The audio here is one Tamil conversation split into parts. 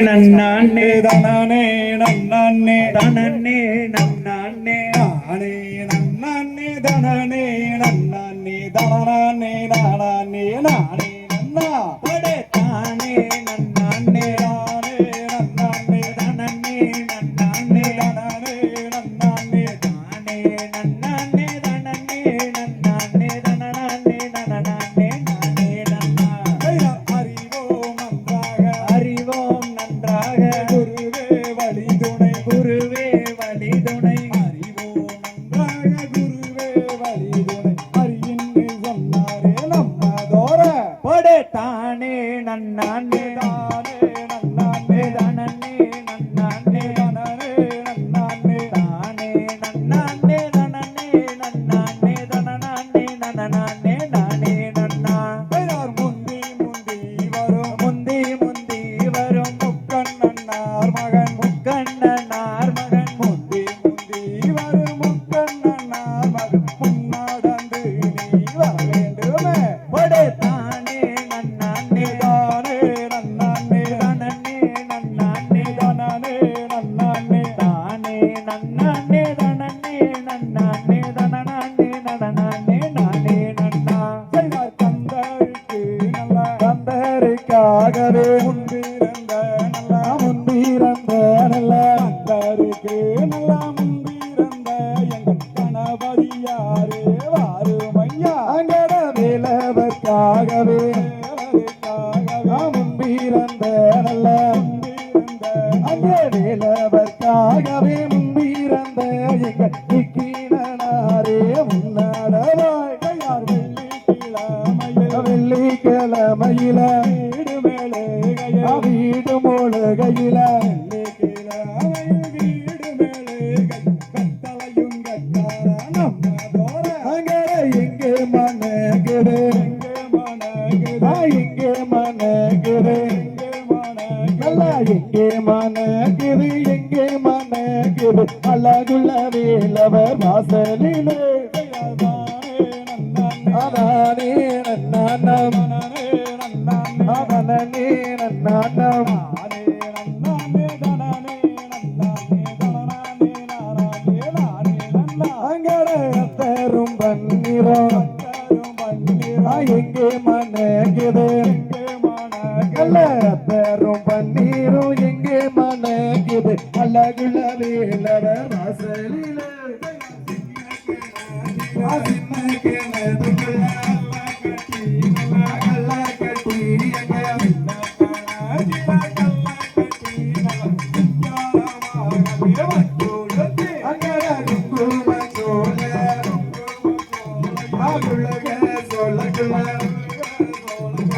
நன்னானே தனனே நன்னே தனனே நன்னானே நானே நன்னே தனனே நன்னே தனனே நானே நானே நன்னா படே தானே நன்னானே வழி துணை குருவே வழி துணை அறிவோம் நன்றாக குருவே வழி துணை அறியின்னு சொன்னாரே நம்ம தானே நன்னானே தானே. கந்தருக்காகவே முன்பிருந்த நல்ல முன்பிருந்த நல்ல கந்தருக்கு நல்ல முன்பிருந்த எங்கள் கணபதியாரே வாருமையா அங்கட வேலவர்க்காகவே முன்பிருந்த நல்ல அங்கே வேலவர்க்காகவே முன்பிருந்த எங்கள் இக்கீணனாரே முன்னாடவாய் நம்ம தோர அங்கே எங்கே மனகுது எங்கே மனகுது எங்கே மனகுது எங்கே மனகுது அழகுள்ள வேலவர் வாசலிலே. அதானே நன்னானம் அவனே நன்னானம் அங்கரும் பன்னிரம் எங்கே மனகுது கல்லரும் பன்னீரும் எங்கே மனகுது அழகுள்ள வேலவர் வாசலிலே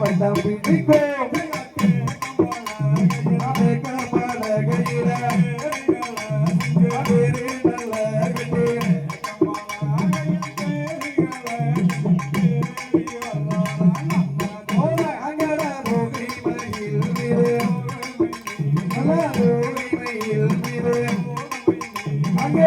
வட்டம் பிடிப்போம் அங்கே